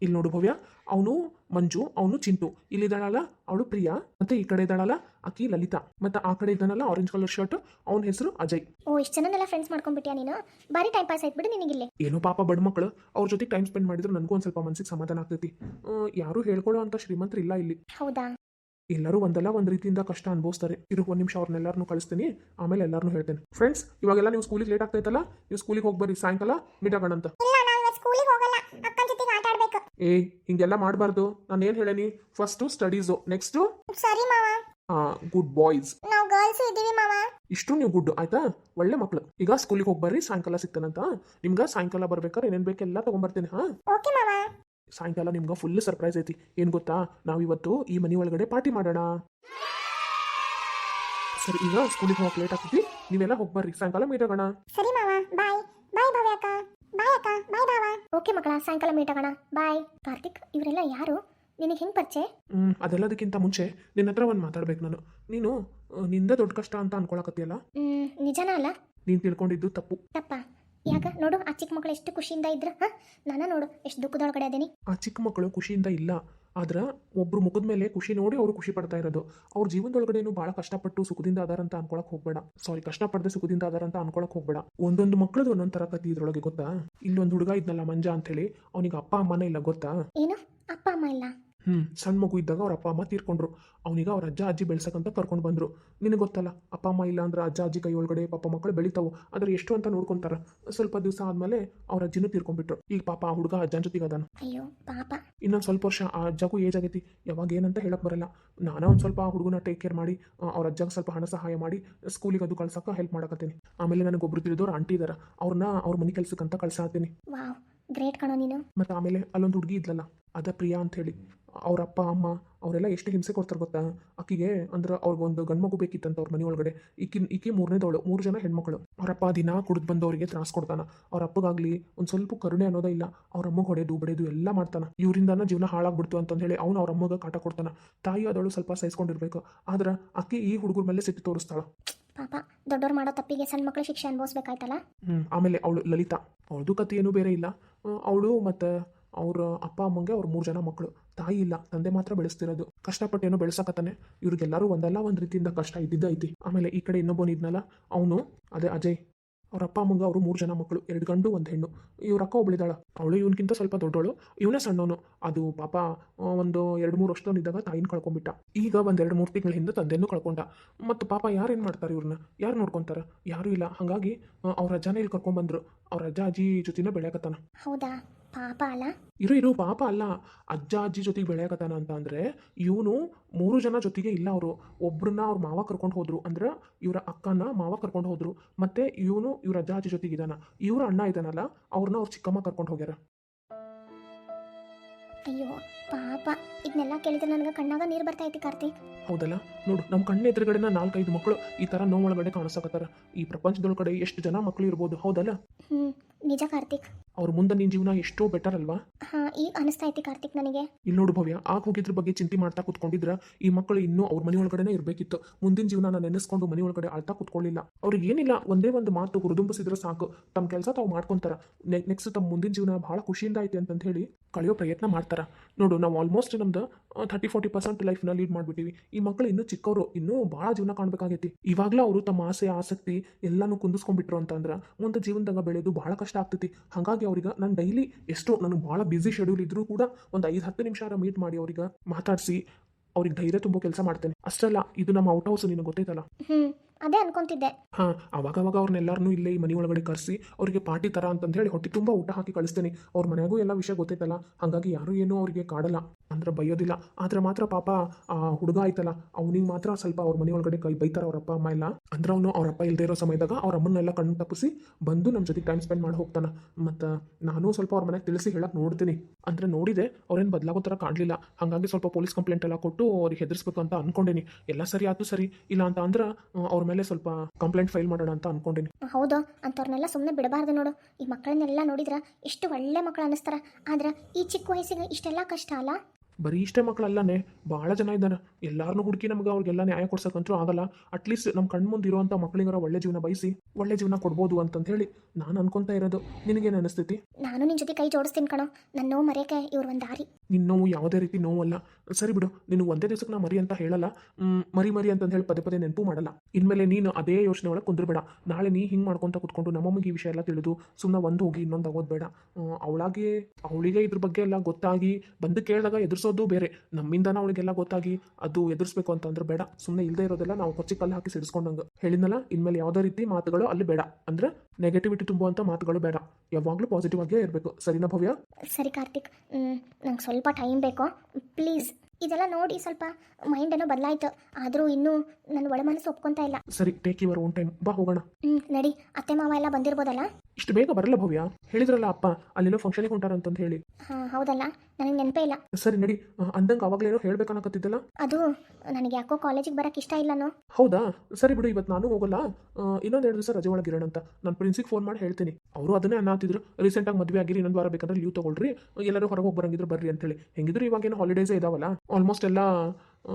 ಇಲ್ಲಿ ನೋಡು ಭವ್ಯ ಅವನು ಮಂಜು ಅವನು ಚಿಂಟು. ಇಲ್ಲಿದ್ದಾಳಲ್ಲ ಅವಳು ಪ್ರಿಯಾ ಮತ್ತೆ ಈ ಕಡೆ ಇದ್ದಾಳಲ್ಲ ಆಕಿ ಲಲಿತಾ ಮತ್ತೆ ಆ ಕಡೆ ಇದ್ದಾನಲ್ಲ ಆರೆಂಜ್ ಕಲರ್ ಶರ್ಟ್ ಅವನ ಹೆಸರು ಅಜಯ್. ಓ ಇಷ್ಟು ಜನನೆಲ್ಲ ಫ್ರೆಂಡ್ಸ್ ಮಾಡ್ಕೊಂಡ್ಬಿಟ್ಯಾ ನೀನು? ಬಾರಿ ಟೈಮ್ ಪಾಸ್ ಆಯ್ತು ಬಿಡು ನಿನಗಿಲ್ಲಿ. ಏನೋ ಪಾಪ ಬಡ ಮಕ್ಕಳು ಅವ್ರ ಜೊತೆ ಟೈಮ್ ಸ್ಪೆಂಡ್ ಮಾಡಿದ್ರು ನನಗೂ ಒಂದು ಸ್ವಲ್ಪ ಮನಸ್ಸಿಗೆ ಸಮಾಧಾನ ಆಗ್ತೈತಿ. ಯಾರು ಹೇಳ್ಕೊಳ್ಳೋ ಅಂತ ಶ್ರೀಮಂತರು ಇಲ್ಲ ಇಲ್ಲಿ. ಹೌದಾ? ಎಲ್ಲರೂ ಒಂದಲ್ಲ ಒಂದು ರೀತಿಯಿಂದ ಕಷ್ಟ ಅನುಭವಿಸ್ತಾರೆ. ಇರು ಒಂದು ನಿಮಿಷ ಅವ್ರನ್ನೆಲ್ಲರನ್ನೂ ಕಳಿಸ್ತೀನಿ ಆಮೇಲೆ ಎಲ್ಲರನ್ನೂ ಹೇಳ್ತೇನೆ. ಫ್ರೆಂಡ್ಸ್ ಇವಾಗೆಲ್ಲ ನೀವು ಸ್ಕೂಲಿಗೆ ಲೇಟ್ ಆಗ್ತೈತಲ್ಲ ನೀವು ಸ್ಕೂಲಿಗೆ ಹೋಗಿ ಬರ್ರಿ ಸಾಯಂಕಾಲ ಮೀಟ್ ಆಗೋಣ ಅಂತ ಸ್ಕೂಲಿಗೆ ಹೋಗಲ್ಲ ಮಾಡಬಾರ್ದು. ನಾನು ಏನು ಹೇಳೇನಿ ಫಸ್ಟು ಸ್ಟಡೀಸು ನೆಕ್ಸ್ಟು ಸರಿ ಮಾವ. ಗುಡ್ ಬಾಯ್ಸ್ ನಾವು ಗರ್ಲ್ಸ್ ಇದ್ದೀವಿ ಮಾವ. ಇಷ್ಟು ನೀವು ಗುಡ್ ಆಯ್ತಾ? ಒಳ್ಳೆ ಮಕ್ಳು. ಈಗ ಸ್ಕೂಲಿಗೆ ಹೋಗಿ ಬರ್ರಿ ಸಾಯಂಕಾಲ ಸಿಗ್ತಾನಂತ. ನಿಮ್ಗೆ ಸಾಯಂಕಾಲ ಬರ್ಬೇಕಾದ್ರೆ ಏನೇನು ಬೇಕೆಲ್ಲ ಬರ್ತೀನಿ ಹಾ? ಓಕೆ ಮಾವ. ಸಾಯಂಕಾಲ ನಿಮ್ಗೆ ಫುಲ್ ಸರ್ಪ್ರೈಸ್ ಐತಿ. ಏನು ಗೊತ್ತಾ? ನಾವು ಇವತ್ತು ಈ ಮನೆ ಒಳಗಡೆ ಪಾರ್ಟಿ ಮಾಡೋಣ. ಸರಿ ಈಗ ಸ್ಕೂಲಿಗೆ ಹೋಗಕ್ಕೆ ಲೇಟ್ ಆಗ್ತೈತಿ. ನೀವೆಲ್ಲ ಹೋಗಿ ಬರ್ರಿ ಸಾಯಂಕಾಲ ಮೀಟ್ ಆಗೋಣ. ಸರಿ ಮಾವ. ಬಾಯ್ ಬಾಯ್ ಭವ್ಯಾಕ ಬಾಯ್ ಅಕ್ಕ ಬಾಯ್ ಬಾವ ಓಕೆ ಮಕ್ಕಳ ಸಾಯಂಕಾಲ ಮೀಟ್ ಆಗೋಣ. ಬಾಯ್. ಕಾರ್ತಿಕ್ ಇವರೆಲ್ಲ ಯಾರು? ನಿನಗೆ ಹೆಂಗೆ ಪರಿಚಯ? ಹ್ಮ್, ಅದೆಲ್ಲದಕ್ಕಿಂತ ಮುಂಚೆ ನಿನ್ನ ಹತ್ರ ಒಂದು ಮಾತಾಡ್ಬೇಕು ನಾನು. ನೀನು ಆ, ನಿಂದ ದೊಡ್ಡ ಕಷ್ಟ ಅಂತ ಅನ್ಕೊಳಕತ್ತಿಯಲ್ಲ? ಹ್ಮ್ ನಿಜನ ಅಲ್ಲ? ನೀನು ತಿಳ್ಕೊಂಡಿದ್ದು ತಪ್ಪು. ತಪ್ಪ? ಯಾಕ? ನೋಡು ಆ ಚಿಕ್ಕ ಮಕ್ಕಳು ಎಷ್ಟು ಖುಷಿಯಿಂದ ಇದ್ರ ಹಾ? ನಾನು ನೋಡು ಎಷ್ಟು ದುಃಖದೊಳಗಡೆ ಅದೇನಿ ಆ ಚಿಕ್ಕ ಮಕ್ಕಳು ಖುಷಿಯಿಂದ ಇಲ್ಲ ಆದ್ರ ಒಬ್ರು ಮುಖದ ಮೇಲೆ ಖುಷಿ ನೋಡಿ ಅವರು ಖುಷಿ ಪಡ್ತಾ ಇರೋದು. ಅವ್ರ ಜೀವನದೊಳಗಡೆನು ಭಾಳ ಕಷ್ಟಪಟ್ಟು ಸುಖದಿಂದ ಅದಾರ ಅಂತ ಅನ್ಕೊಳಕ್ ಹೋಗ್ಬೇಡ. ಸಾರಿ ಕಷ್ಟಪಡದೆ ಸುಖದಿಂದ ಅದಾರ ಅಂತ ಅನ್ಕೊಳಕ್ ಹೋಗ್ಬೇಡ. ಒಂದೊಂದು ಮಕ್ಕಳದು ಒಂದೊಂದ್ ತರ ಕತಿ ಇದ್ರೊಳಗೆ ಗೊತ್ತಾ? ಇಲ್ಲೊಂದು ಹುಡುಗ ಇದ್ನಲ್ಲ ಮಂಜ ಅಂತೇಳಿ ಅವನಿಗೆ ಅಪ್ಪ ಅಮ್ಮನೇ ಇಲ್ಲ ಗೊತ್ತಾ? ಏನು? ಅಪ್ಪ ಅಮ್ಮ ಇಲ್ಲ? ಹ್ಮ್ ಸಣ್ಣ ಮಗು ಇದ್ದಾಗ ಅವ್ರ ಅಪ್ಪ ಅಮ್ಮ ತೀರ್ಕೊಂಡ್ರು. ಅವನಿಗೆ ಅವ್ರ ಅಜ್ಜ ಅಜ್ಜಿ ಬೆಳ್ಸಕ್ಕಂತ ಕರ್ಕೊಂಡು ಬಂದರು. ನಿನಗೆ ಗೊತ್ತಲ್ಲ ಅಪ್ಪ ಅಮ್ಮ ಇಲ್ಲ ಅಂದ್ರೆ ಅಜ್ಜ ಅಜ್ಜಿ ಕೈ ಒಳಗಡೆ ಪಾಪ ಮಕ್ಕಳು ಬೆಳಿತಾವು. ಆದ್ರೆ ಎಷ್ಟು ಅಂತ ನೋಡ್ಕೊಂತಾರ. ಸ್ವಲ್ಪ ದಿವಸ ಆದ್ಮೇಲೆ ಅವ್ರ ಅಜ್ಜಿನೂ ತೀರ್ಕೊಂಡ್ಬಿಟ್ರು. ಈಗ ಪಾಪ ಆ ಹುಡುಗ ಅಜ್ಜನ ಜೊತೆಗೆ ಅದಾನ. ಅಯ್ಯೋ ಪಾಪ. ಇನ್ನೊಂದು ಸ್ವಲ್ಪ ವರ್ಷ ಆ ಅಜ್ಜಗೂ ಏಜ್ ಆಗೈತಿ. ಯಾವಾಗ ಏನಂತ ಹೇಳಕ್ ಬರಲ್ಲ. ನಾನು ಒಂದು ಸ್ವಲ್ಪ ಆ ಹುಡುಗನ ಟೇಕ್ ಕೇರ್ ಮಾಡಿ ಅವ್ರ ಅಜ್ಜಗೆ ಸ್ವಲ್ಪ ಹಣ ಸಹಾಯ ಮಾಡಿ ಸ್ಕೂಲಿಗೆ ಅದು ಕಳ್ಸಕ್ಕೆ ಹೆಲ್ಪ್ ಮಾಡಕತ್ತೀನಿ. ಆಮೇಲೆ ನನಗೆ ಒಬ್ರು ತಿಳಿದವ್ರು ಆಂಟಿ ಇದಾರ. ಅವ್ರನ್ನ ಅವ್ರ ಮನೆ ಕೆಲ್ಸಕ್ಕಂತ ಕಳ್ಸಾತೀನಿ. ಗ್ರೇಟ್ ಕಣೋ ನೀನು. ಮತ್ತೆ ಆಮೇಲೆ ಅಲ್ಲೊಂದು ಹುಡುಗಿ ಇದ್ಲಲ್ಲ ಅದ ಪ್ರಿಯಾ ಅಂತ ಹೇಳಿ. ಅವ್ರ ಅಪ್ಪ ಅಮ್ಮ ಅವರೆಲ್ಲ ಎಷ್ಟು ಹಿಂಸೆ ಕೊಡ್ತಾರೆ ಗೊತ್ತಾ? ಆಕಿಗೆ ಅಂದ್ರೆ ಅವ್ರಿಗೊಂದು ಗಂಡು ಮಗು ಬೇಕಿತ್ತಂತ ಅವ್ರ ಮನೆ ಒಳಗಡೆ. ಈಕಿನ ಈಕೆ ಮೂರನೇದವಳು ಮೂರು ಜನ ಹೆಣ್ಮಕ್ಳು. ಅವರಪ್ಪ ದಿನ ಕುಡಿದು ಬಂದವರಿಗೆ ತ್ರಾಸ ಕೊಡ್ತಾನ. ಅವ್ರ ಅಪ್ಪಗಾಗ್ಲಿ ಒಂದು ಸ್ವಲ್ಪ ಕರುಣೆ ಅನ್ನೋದೇ ಇಲ್ಲ. ಅವ್ರ ಅಮ್ಮಗೆ ಹೊಡೆದು ಬಡೆದು ಎಲ್ಲ ಮಾಡ್ತಾನ. ಇವರಿಂದನ ಜೀವನ ಹಾಳಾಗ್ಬಿಡ್ತು ಅಂತಂದು ಹೇಳಿ ಅವ್ನು ಅವ್ರ ಅಮ್ಮಗೆ ಕಾಟ ಕೊಡ್ತಾನ. ತಾಯಿ ಅದಳು ಸ್ವಲ್ಪ ಸಹಿಸ್ಕೊಂಡಿರ್ಬೇಕು. ಆದ್ರೆ ಆಕಿ ಈ ಹುಡುಗರ ಮೇಲೆ ಸಿಟ್ಟು ತೋರಿಸ್ತಾಳ. ಪಾಪ ದೊಡ್ಡವ್ರು ಮಾಡೋ ತಪ್ಪಿಗೆ ಸಣ್ಣ ಮಕ್ಕಳು ಶಿಕ್ಷೆ ಅನುಭವಿಸ್ಬೇಕಾಯ್ತಲ್ಲ? ಹ್ಮ್ ಆಮೇಲೆ ಅವಳು ಲಲಿತಾ. ಅವಳದು ಕತೆ ಏನೂ ಬೇರೆ ಇಲ್ಲ. ಅವಳು ಮತ್ತು ಅವ್ರ ಅಪ್ಪ, ಅಮ್ಮಂಗೆ ಅವ್ರ ಮೂರು ಜನ ಮಕ್ಕಳು ತಾಯಿ ಇಲ್ಲ, ತಂದೆ ಮಾತ್ರ ಬೆಳೆಸ್ತಿರೋದು. ಕಷ್ಟಪಟ್ಟು ಏನೋ ಬೆಳೆಸಕತ್ತಾನೆ. ಇವ್ರಿಗೆಲ್ಲರೂ ಒಂದಲ್ಲ, ಒಂದು ರೀತಿಯಿಂದ ಕಷ್ಟ ಇದ್ದಿದ್ದ ಐತಿ. ಆಮೇಲೆ ಈ ಕಡೆ ಇನ್ನೊಬ್ಬನ ಇದ್ನಲ್ಲ, ಅವನು, ಅದೇ ಅಜಯ್. ಅವ್ರ ಅಪ್ಪ, ಅಮ್ಮಂಗೆ ಅವರು ಮೂರು ಜನ ಮಕ್ಕಳು ಎರಡು ಗಂಡು, ಒಂದು ಹೆಣ್ಣು. ಇವ್ರ ಅಕ್ಕ ಒಬ್ಳಿದಾಳ. ಅವಳು ಇವನ್ಕಿಂತ ಸ್ವಲ್ಪ ದೊಡ್ಡವಳು, ಇವನೇ ಸಣ್ಣವನು. ಅದು ಪಾಪ ಒಂದು ಎರಡು ಮೂರು ವರ್ಷದವನಿದ್ದಾಗ ತಾಯಿನ ಕಳ್ಕೊಂಡ್ಬಿಟ್ಟ. ಈಗ ಒಂದು ಎರಡು ಮೂರು ತಿಂಗಳ ಹಿಂದೆ ತಂದೆನೂ ಕಳ್ಕೊಂಡ. ಮತ್ತು ಪಾಪ ಯಾರೇನು ಮಾಡ್ತಾರೆ ಇವ್ರನ್ನ? ಯಾರು ನೋಡ್ಕೊತಾರೆ? ಯಾರು ಇಲ್ಲ. ಹಾಗಾಗಿ ಅವ್ರ ಅಜ್ಜನ ಇಲ್ಲಿ ಕರ್ಕೊಂಡ್ಬಂದ್ರು ಅವ್ರ ಅಜ್ಜ ಅಜ್ಜಿ ಜೊತೆನ ಬೆಳೆಯಕತ್ತಾನ. ಹೌದಾ? ಪಾಪ ಅಲ್ಲ ಇರು ಇರು ಪಾಪ ಅಲ್ಲ. ಅಜ್ಜ ಅಜ್ಜಿ ಜೊತೆಗೆ ಬೆಳೆಯಕತ್ತಾನ ಅಂತ ಅಂದ್ರೆ ಇವನು ಮೂರು ಜನ ಜೊತೆಗೆ ಇಲ್ಲ ಅವರು. ಒಬ್ಬರನ್ನ ಅವ್ರ ಮಾವ ಕರ್ಕೊಂಡು ಹೋದ್ರು ಅಂದ್ರೆ ಇವರ ಅಕ್ಕನ ಮಾವ ಕರ್ಕೊಂಡು ಹೋದ್ರು. ಮತ್ತೆ ಇವನು ಇವ್ರ ಅಜ್ಜ ಅಜ್ಜಿ ಜೊತೆಗೆ ಇದಾನ. ಇವ್ರ ಅಣ್ಣ ಇದಾನಲ್ಲ ಅವ್ರನ್ನ ಅವ್ರ ಚಿಕ್ಕಮ್ಮ ಕರ್ಕೊಂಡು ಹೋಗ್ಯಾರ. ಅಯ್ಯೋ ಪಾಪ. ಇದನ್ನೆಲ್ಲ ಕೇಳಿದ್ರೆ ನನಗೆ ಕಣ್ಣಾಗ ನೀರು ಬರ್ತಾ ಐತಿ ಕಾರ್ತಿಕ್. ಹೌದಲ್ಲ? ನೋಡು ನಮ್ಮ ಕಣ್ಣ ಎದುರುಗಡೆನ ನಾಲ್ಕೈದು ಮಕ್ಕಳು ಈ ಥರ ಒಳಗಡೆ ಕಾಣಿಸಕತ್ತಾರ. ಈ ಪ್ರಪಂಚದೊಳಗಡೆ ಎಷ್ಟು ಜನ ಮಕ್ಕಳು ಇರ್ಬೋದು ಹೌದಲ್ಲ? ಹ್ಞೂ ನಿಜ ಕಾರ್ತಿಕ್. ಅವ್ರ ಮುಂದೆ ನಿನ್ ಜೀವನ ಎಷ್ಟೋ ಬೆಟರ್ ಅಲ್ವಾ? ಹಾ ಈಗ ಅನಿಸ್ತಾ ಐತಿ ಕಾರ್ತಿಕ್ ನನಗೆ. ಇಲ್ಲಿ ನೋಡು ಭವ್ಯ ಆಗ ಹೋಗಿದ್ರ ಬಗ್ಗೆ ಚಿಂತೆ ಮಾಡ್ತಾ ಕುತ್ಕೊಂಡಿದ್ರ ಈ ಮಕ್ಕಳು ಇನ್ನೂ ಅವ್ರ ಮನೆ ಒಳಗಡೆನೇ ಇರಬೇಕಿತ್ತು. ಮುಂದಿನ ಜೀವನ ನೆನೆಸ್ಕೊಂಡು ಮನೆ ಒಳಗಡೆ ಅಳ್ತಾ ಕುತ್ಕೊಳ್ಳಿಲ್ಲ. ಅವ್ರಿಗೆ ಏನಿಲ್ಲ ಒಂದೇ ಒಂದು ಮಾತು ಹುರಿದುಂಬಿಸಿದ್ರೆ ಸಾಕು. ತಮ್ಮ ಕೆಲಸ ತಾವು ಮಾಡ್ಕೊಂತಾರ. ನೆಕ್ಸ್ಟ್ ತಮ್ಮ ಮುಂದಿನ ಜೀವನ ಬಹಳ ಖುಷಿಯಿಂದ ಐತಿ ಅಂತ ಹೇಳಿ ಕಳೆಯೋ ಪ್ರಯತ್ನ ಮಾಡ್ತಾರ. ನೋಡು ನಾವು ಆಲ್ಮೋಸ್ಟ್ ನಮ್ದು ಥರ್ಟಿ ಫೋರ್ಟಿ ಪರ್ಸೆಂಟ್ ಲೈಫ್ನ ಲೀಡ್ ಮಾಡಿಬಿಟ್ಟಿವಿ. ಈ ಮಕ್ಕಳು ಇನ್ನೂ ಚಿಕ್ಕವರು, ಇನ್ನೂ ಭಾಳ ಜೀವನ ಕಾಣಬೇಕಾಗೈತಿ. ಇವಾಗಲೂ ಅವರು ತಮ್ಮ ಆಸೆ, ಆಸಕ್ತಿ ಎಲ್ಲಾನು ಕುಂದಿಸ್ಕೊಂಡ್ಬಿಟ್ರು ಅಂತಂದ್ರೆ ಮುಂದೆ ಜೀವನದಾಗ ಬೆಳೆಯೋದು ಭಾಳ ಕಷ್ಟ ಆಗ್ತೈತಿ. ಹಾಗಾಗಿ ಅವ್ರಿಗೆ ನಾನು ಡೈಲಿ ಎಷ್ಟೋ ನನಗೆ ಭಾಳ ಬ್ಯುಸಿ ಶೆಡ್ಯೂಲ್ ಇದ್ರೂ ಕೂಡ ಒಂದು ಐದು, ಹತ್ತು ನಿಮಿಷ ಮೀಟ್ ಮಾಡಿ ಅವ್ರಿಗೆ ಮಾತಾಡಿಸಿ, ಅವ್ರಿಗೆ ಧೈರ್ಯ ತುಂಬೋ ಕೆಲಸ ಮಾಡ್ತೇನೆ. ಅಷ್ಟಲ್ಲ ಇದು ನಮ್ಮ ಔಟ್ ಹೌಸ್ ನಿನಗೆ ಗೊತ್ತೈತಲ್ಲ? ಅದೇ ಅನ್ಕೊಂತಿದ್ದೆ. ಹಾಂ ಅವಾಗ ಅವಾಗ ಅವ್ರನ್ನೆಲ್ಲರನ್ನೂ ಇಲ್ಲೇ ಈ ಮನೆ ಒಳಗಡೆ ಕರೆಸಿ, ಅವರಿಗೆ ಪಾರ್ಟಿ ತರ ಅಂತಂದು ಹೇಳಿ ಹೊಟ್ಟೆ ತುಂಬಾ ಊಟ ಹಾಕಿ ಕಳಿಸ್ತೇನೆ. ಅವ್ರ ಮನೆಯಾಗೂ ಎಲ್ಲ ವಿಷಯ ಗೊತ್ತೈತಲ್ಲ, ಹಾಗಾಗಿ ಯಾರು ಏನೂ ಅವ್ರಿಗೆ ಕಾಡಲ್ಲ. ಅಂದ್ರೆ ಬೈಯೋದಿಲ್ಲ. ಆದ್ರೆ ಮಾತ್ರ ಪಾಪ, ಆ ಹುಡುಗ ಆಯ್ತಲ್ಲ, ಅವ್ನಿಗೆ ಮಾತ್ರ ಸ್ವಲ್ಪ ಅವ್ರ ಮನೆ ಒಳಗಡೆ ಕೈ ಬೈತಾರ ಅವ್ರ ಅಪ್ಪ, ಅಮ್ಮ ಎಲ್ಲ. ಅಂದ್ರೆ ಅವನು ಅವ್ರ ಅಪ್ಪ ಇಲ್ಲದೆ ಇರೋ ಸಮಯದಾಗ ಅವ್ರ ಅಮ್ಮನ್ನೆಲ್ಲ ಕಣ್ಣು ತಪ್ಪಿಸಿ ಬಂದು ನಮ್ಮ ಜೊತೆ ಟೈಮ್ ಸ್ಪೆಂಡ್ ಮಾಡಿ ಹೋಗ್ತಾನ. ಮತ್ತ ನಾನು ಸ್ವಲ್ಪ ಅವ್ರ ಮನೆಗೆ ತಿಳಿಸಿ ಹೇಳಕ್ ನೋಡ್ತೀನಿ. ಅಂದ್ರೆ ನೋಡಿದೆ, ಅವ್ರೇನು ಬದಲಾಗೋ ಥರ ಕಾಣಲಿಲ್ಲ. ಹಾಗಾಗಿ ಸ್ವಲ್ಪ ಪೊಲೀಸ್ ಕಂಪ್ಲೇಂಟ್ ಎಲ್ಲ ಕೊಟ್ಟು ಅವ್ರಿಗೆ ಹೆದರ್ಸ್ಬೇಕು ಅಂತ ಅನ್ಕೊಂಡೇನಿ. ಎಲ್ಲ ಸರಿ ಆಯ್ತು ಸರಿ. ಇಲ್ಲ ಅಂತ ಅಂದ್ರೆ, ಅವ್ರ ಮೇಲೆ ಸ್ವಲ್ಪ ಕಂಪ್ಲೇಂಟ್ ಫೈಲ್ ಮಾಡೋಣ ಅಂತ ಅನ್ಕೊಂಡಿನಿ. ಹೌದು, ಅಂಥವ್ರನ್ನೆಲ್ಲ ಸುಮ್ಮನೆ ಬಿಡಬಾರ್ದು ನೋಡು. ಈ ಮಕ್ಕಳನ್ನೆಲ್ಲ ನೋಡಿದ್ರೆ ಎಷ್ಟು ಒಳ್ಳೆ ಮಕ್ಕಳು ಅನ್ನಿಸ್ತಾರ. ಆದ್ರೆ ಈ ಚಿಕ್ಕ ವಯಸ್ಸಿಗೆ ಇಷ್ಟೆಲ್ಲ ಕಷ್ಟ ಅಲ್ಲ? ಬರೀ ಇಷ್ಟೇ ಮಕ್ಕಳಲ್ಲನೇ ಭಾಳ ಜನ ಇದ್ದಾರೆ ಎಲ್ಲಾರನ್ನೂ ಹುಡುಕಿ ನಮ್ಗೆ ಅವ್ರಿಗೆಲ್ಲ ನ್ಯಾಯ ಕೊಡ್ಸಕ್ಕಂತೂ ಆಗಲ್ಲ. ಅಟ್ಲೀಸ್ಟ್ ನಮ್ಮ ಕಣ್ಮುಂದೆ ಇರುವಂಥ ಮಕ್ಕಳಿಗಾರ ಒಳ್ಳೆ ಜೀವನ ಬಯಸಿ ಒಳ್ಳೆ ಜೀವನ ಕೊಡ್ಬೋದು ಅಂತ ಹೇಳಿ ನಾನು ಅನ್ಕೊಂತ ಇರೋದು. ನಿನಗೇನು ಅನಿಸ್ತೈತಿ? ನಾನು ನಿನ್ನ ಜೊತೆ ಕೈ ಜೋಡಿಸ್ತೀನಿ ಕಣೋ. ನನ್ನ ನೋವು ಮರೆಯಕ್ಕೆ ಇವ್ರು ಒಂದು ದಾರಿ. ನಿನ್ನ ನೋವು ಯಾವುದೇ ರೀತಿ ನೋವಲ್ಲ. ಸರಿ ಬಿಡು ನೀನು ಒಂದೇ ದಿವಸಕ್ಕೆ ನಾ ಮರಿ ಅಂತ ಹೇಳಲ್ಲ. ಮರಿ ಮರಿ ಅಂತ ಹೇಳಿ ಪದೇ ಪದೇ ನೆನಪು ಮಾಡಲ್ಲ. ಇನ್ಮೇಲೆ ನೀನು ಅದೇ ಯೋಚನೆ ಒಳಗೆ ಕುಂದ್ರಬೇಡ. ನಾಳೆ ನೀ ಹಿಂಗೆ ಮಾಡ್ಕೊಂತ ಕುತ್ಕೊಂಡು ನಮ್ಮಮ್ಮಗೆ ಈ ವಿಷಯ ಎಲ್ಲ ತಿಳಿದು ಸುಮ್ಮನೆ ಒಂದು ಹೋಗಿ ಇನ್ನೊಂದು ಆಗೋದು ಬೇಡ. ಅವಳಾಗಿ ಅವಳಿಗೆ ಇದ್ರ ಬಗ್ಗೆ ಎಲ್ಲ ಗೊತ್ತಾಗಿ ಬಂದು ಕೇಳಿದಾಗ ಎದುರಿಸೋದು ಬೇರೆ. ನಮ್ಮಿಂದನ ಅವಳಿಗೆಲ್ಲ ಗೊತ್ತಾಗಿ ಅದು ಎದುರಿಸ್ಬೇಕು ಅಂತಂದ್ರೆ ಬೇಡ. ಸುಮ್ಮನೆ ಇಲ್ಲದೆ ಇರೋದೆಲ್ಲ ನಾವು ಕೊಚ್ಚಿ ಕಲ್ಲು ಹಾಕಿ ಸಿಡಿಸ್ಕೊಂಡಂಗೆ. ಹೇಳಿದ್ನಲ್ಲ, ಇನ್ಮೇಲೆ ಯಾವುದೇ ರೀತಿ ಮಾತುಗಳು ಅಲ್ಲಿ ಬೇಡ. ಅಂದ್ರೆ ನೆಗೆಟಿವಿಟಿ ತುಂಬುವಂತ ಮಾತುಗಳು ಬೇಡ. ಯಾವಾಗಲೂ ಪಾಸಿಟಿವ್ ಆಗೇ ಇರಬೇಕು. ಸರಿನಾ ಭವ್ಯ? ಸರಿ ಕಾರ್ತಿಕ್ ನಂಗೆ ಸ್ವಲ್ಪ ಟೈಮ್ ಬೇಕು. ಪ್ಲೀಸ್ ಇದೆಲ್ಲ ನೋಡಿ ಸ್ವಲ್ಪ ಮೈಂಡ್ ಏನೋ ಬದಲಾಯ್ತು. ಆದರೂ ಇನ್ನೂ ನನ್ನ ಒಳ ಮನಸ್ಸು ಒಪ್ಕೊಂತ ಇಲ್ಲ. ಸರಿ ಟೇಕ್ ಯುವರ್ ಓನ್ ಟೈಮ್ ಬಾ ಹೋಗೋಣ. ಹ್ಞೂ ನಡಿ. ಅತ್ತೆ ಮಾವ ಎಲ್ಲ ಬಂದಿರ್ಬೋದಲ್ಲ? ಇಷ್ಟು ಬೇಗ ಬರಲ್ಲ ಭವ್ಯ. ಹೇಳಿದ್ರಲ್ಲ ಅಪ್ಪ ಅಲ್ಲೆಲ್ಲೋ ಫಂಕ್ಷನಿಗೆ ಹೊಂಟಾರಂತಂದು ಹೇಳಿ. ಹಾಂ ಹೌದಲ್ಲ. ನನಗೆ ನೆನಪೇ ಇಲ್ಲ. ಸರಿ ನಡಿ. ಅಂದಂಗೆ ಅವಾಗಲೇನೋ ಹೇಳ್ಬೇಕನ್ನಕತ್ತಿದ್ದಲ್ಲ? ಅದು ನನಗೆ ಯಾಕೋ ಕಾಲೇಜಿಗೆ ಬರಕ್ಕೆ ಇಷ್ಟ ಇಲ್ಲನೋ. ಹೌದಾ? ಸರಿ ಬಿಡು ಇವತ್ತು ನಾನು ಹೋಗಲ್ಲ. ಇನ್ನೊಂದು ಎರಡು ದಿವಸ ರಜೆ ಒಳಗಿರೋಣ ಅಂತ. ನಾನು ಪ್ರಿನ್ಸಿಗೆ ಫೋನ್ ಮಾಡಿ ಹೇಳ್ತೀನಿ. ಅವರು ಅದನ್ನೇ ಅನ್ನತ್ತಿದ್ರು ರೀಸೆಂಟಾಗಿ ಮದುವೆ ಆಗಿರಿ ಇನ್ನೊಂದು ವಾರ ಬೇಕಂದ್ರೆ ಲೀವ್ ತಗೊಳ್ರಿ. ಎಲ್ಲರೂ ಹೊರಗೆ ಹೋಗಿ ಬರಂಗಿದ್ರು ಬರ್ರಿ ಅಂತೇಳಿ ಹೆಂಗಿದ್ರು ಇವಾಗೇನು ಹಾಲಿಡೇಸೇ ಇದಾವಲ್ಲ. ಆಲ್ಮೋಸ್ಟ್ ಎಲ್ಲ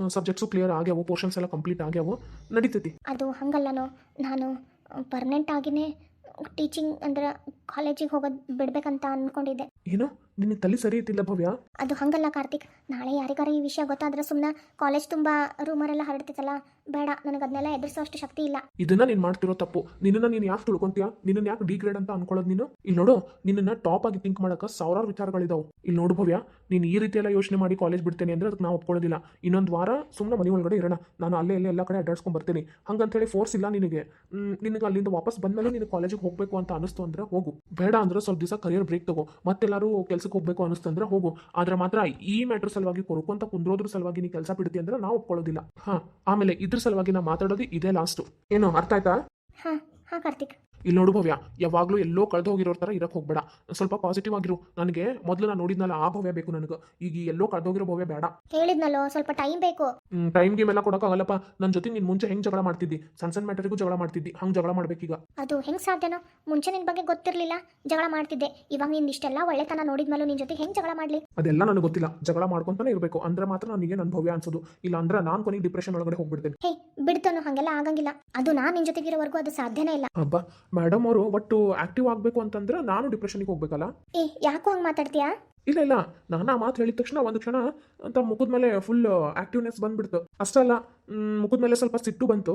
ಸಬ್ಜೆಕ್ಟ್ಸು ಕ್ಲಿಯರ್ ಆಗ್ಯಾವು ಪೋರ್ಷನ್ಸ್ ಎಲ್ಲ ಕಂಪ್ಲೀಟ್ ಆಗ್ಯಾವು, ನಡೀತೈತಿ. ಅದು ಹಂಗಲ್ಲನೋ, ನಾನು ಪರ್ಮನೆಂಟ್ ಆಗಿನೇ ಟೀಚಿಂಗ್ ಅಂದ್ರೆ ಕಾಲೇಜಿಗೆ ಹೋಗೋದು ಬಿಡಬೇಕಂತ ಅಂದ್ಕೊಂಡಿದ್ದೆ ಏನೋ? ನಿನ್ನ ತಲೆ ಸರಿ ಇತ್ತಿಲ್ಲ ಭವ್ಯ? ಅದು ಹಂಗಲ್ಲ ಕಾರ್ತಿಕ್. ನಾಳೆ ಯಾರಿಗಾರ ಈ ವಿಷಯ ಗೊತ್ತಾದ್ರೆ ಸುಮ್ಮನೆ ಕಾಲೇಜ್ ತುಂಬ ರೂಮರೆಲ್ಲ ಹರಡ್ತಿತ್ತಲ್ಲ. ಬೇಡ ನನಗೆ ಅದನ್ನೆಲ್ಲ ಎದುರಿಸೋ ಅಷ್ಟು ಶಕ್ತಿ ಇಲ್ಲ. ಇದನ್ನ ನೀನು ಮಾಡ್ತಿರೋ ತಪ್ಪು. ನಿನ್ನ ನೀನು ಯಾಕೆ ತಿಳ್ಕೊಂತೀಯ? ನಿನ್ನ ಯಾಕೆ ಡಿಗ್ರೇಡ್ ಅಂತ ಅನ್ಕೊಳ್ಳೋದು ನೀನು? ಇಲ್ಲಿ ನೋಡು ನಿನ್ನ ಟಾಪ್ ಆಗಿ ಥಿಂಕ್ ಮಾಡಕ್ಕೆ ಸಾವಿರಾರು ವಿಚಾರಗಳಿದಾವು. ಇಲ್ಲಿ ನೋಡು ಭವ್ಯ ನೀನು ಈ ರೀತಿ ಎಲ್ಲ ಯೋಚನೆ ಮಾಡಿ ಕಾಲೇಜ್ ಬಿಡ್ತೇನೆ ಅಂದ್ರೆ ಅದಕ್ಕೆ ನಾವು ಒಪ್ಕೊಳ್ಳೋದಿಲ್ಲ. ಇನ್ನೊಂದು ವಾರ ಸುಮ್ಮನೆ ಮನೆ ಒಳಗಡೆ ಇರೋಣ. ನಾನು ಅಲ್ಲೇ ಇಲ್ಲೇ ಎಲ್ಲ ಕಡೆ ಅಡ್ಡಾಡ್ಸ್ಕೊಂಡ್ ಬರ್ತೀನಿ. ಹಂಗಂತೇಳಿ ಫೋರ್ಸ್ ಇಲ್ಲ ನಿನಗೆ. ನಿನಗೆ ಅಲ್ಲಿಂದ ವಾಪಸ್ ಬಂದ್ಮೇಲೆ ನೀನು ಕಾಲೇಜಿಗೆ ಹೋಗಬೇಕು ಅಂತ ಅನಿಸ್ತು ಅಂದ್ರೆ ಹೋಗು. ಬೇಡ ಅಂದ್ರೆ ಸ್ವಲ್ಪ ದಿವಸ ಕರಿಯರ್ ಬ್ರೇಕ್ ತಗೋ. ಮತ್ತೆಲ್ಲರೂ ಕೆಲಸಕ್ಕೆ ಹೋಗಬೇಕು ಅನಿಸ್ತಂದ್ರೆ ಹೋಗು. ಆದ್ರೆ ಮಾತ್ರ ಈ ಮ್ಯಾಟ್ರ್ ಸಲುವಾಗಿ ಕೊರ್ಕೊಂತ ಕುಂದ್ರೋದ್ರ ಸಲುವಾಗಿ ನೀ ಕೆಲಸ ಬಿಡ್ತಿ ಅಂದ್ರೆ ನಾವು ಒಪ್ಕೊಳ್ಳೋದಿಲ್ಲ. ಹಾ, ಆಮೇಲೆ ಇದ್ರ ಸಲುವಾಗಿ ನಾ ಮಾತಾಡೋದು ಇದೇ ಲಾಸ್ಟು ಏನು, ಅರ್ಥ ಆಯ್ತಾ? ಹಾಂ, ಕಾರ್ತಿಕ್. ಇಲ್ಲಿ ನೋಡು ಭವ್ಯ ಯಾವಾಗಲೂ ಎಲ್ಲೋ ಕಳೆದು ಹೋಗಿರೋ ಥರ ಇರಕ್ಕೆ ಹೋಗ್ಬೇಡ. ಸ್ವಲ್ಪ ಪಾಸಿಟಿವ್ ಆಗಿರು. ನನಗೆ ಮೊದಲು ನಾನು ನೋಡಿದ್ನಲ್ಲ ಆ ಭವ್ಯ ಬೇಕು ನನಗೆ. ಈಗ ಎಲ್ಲೋ ಎಲ್ಲೋ ಕಳೆದೋಗಿರೋ ಭವ್ಯ ಬೇಡ. ಹೇಳಿದ್ನಲ್ಲೋ ಸ್ವಲ್ಪ ಟೈಮ್ ಬೇಕು. ಟೈಮ್ ಗೇಮ್ ಎಲ್ಲ ಕೊಡೋಕ್ಕಾಗಲ್ಲಪ್ಪ ನನ್ನ ಜೊತೆ ನಿನ್ನ ಮುಂಚೆ ಹೆಂಗೆ ಜಗಳ ಮಾಡ್ತಿದ್ದಿ? ಸಣ್ಣ ಸಣ್ಣ ಮ್ಯಾಟರಿಗೂ ಜಗಳ ಮಾಡ್ತಿದ್ದಿ. ಹಂಗೆ ಜಗಳ ಮಾಡ್ಬೇಕೀಗ. ಅದು ಹೆಂಗೆ ಸಾಧ್ಯನೋ? ಮುಂಚೆ ನಿನ್ನ ಬಗ್ಗೆ ಗೊತ್ತಿರಲಿಲ್ಲ. ಜಗಳ ಮಾಡ್ತಿದ್ದೆ. ಇವಾಗ ನಿನ್ನ ಇಷ್ಟೆಲ್ಲ ಒಳ್ಳೆತನ ನೋಡಿದ್ಮೇಲೆ ನಿನ್ನ ಜೊತೆ ಹೆಂಗೆ ಜಗಳ ಮಾಡಲಿ? ಅದೆಲ್ಲ ನನಗೆ ಗೊತ್ತಿಲ್ಲ. ಜಗಳ ಮಾಡ್ಕೊಂತಾನೆ ಇರಬೇಕು. ಅಂದ್ರೆ ಮಾತ್ರ ನನಗೆ ನನ್ನ ಭವ್ಯ ಅನ್ಸೋದು. ಇಲ್ಲ ಅಂದ್ರೆ ನಾನು ಕೊನೆಗೆ ಡಿಪ್ರೆಷನ್ ಒಳಗಡೆ ಹೋಗ್ಬಿಡ್ತೇನೆ. ಹೇ ಬಿಡ್ತಾನು ಹಾಗೆಲ್ಲ ಆಗಂಗಿಲ್ಲ. ಅದು ನಾನು ನಿನ್ನ ಜೊತೆಗಿರೋವರೆಗೂ ಅದು ಸಾಧ್ಯನೇ ಇಲ್ಲ. ಹಬ್ಬ ಮೇಡಮ್ ಅವರು ಒಟ್ಟು ಆಕ್ಟಿವ್ ಆಗಬೇಕು ಅಂತಂದ್ರೆ ನಾನು ಡಿಪ್ರೆಷನ್ಗೆ ಹೋಗ್ಬೇಕಲ್ಲ? ಏ ಯಾಕೋ ಹಂಗೆ ಮಾತಾಡ್ತೀಯಾ? ಇಲ್ಲ ಇಲ್ಲ. ನಾನು ಆ ಮಾತು ಹೇಳಿದ ತಕ್ಷಣ ಒಂದು ಕ್ಷಣ ಅಂತ ಮುಖದ ಮೇಲೆ ಫುಲ್ ಆಕ್ಟಿವ್ನೆಸ್ ಬಂದ್ಬಿಡ್ತು. ಅಷ್ಟಲ್ಲ ಮುಖದ ಮೇಲೆ ಸ್ವಲ್ಪ ಸಿಟ್ಟು ಬಂತು.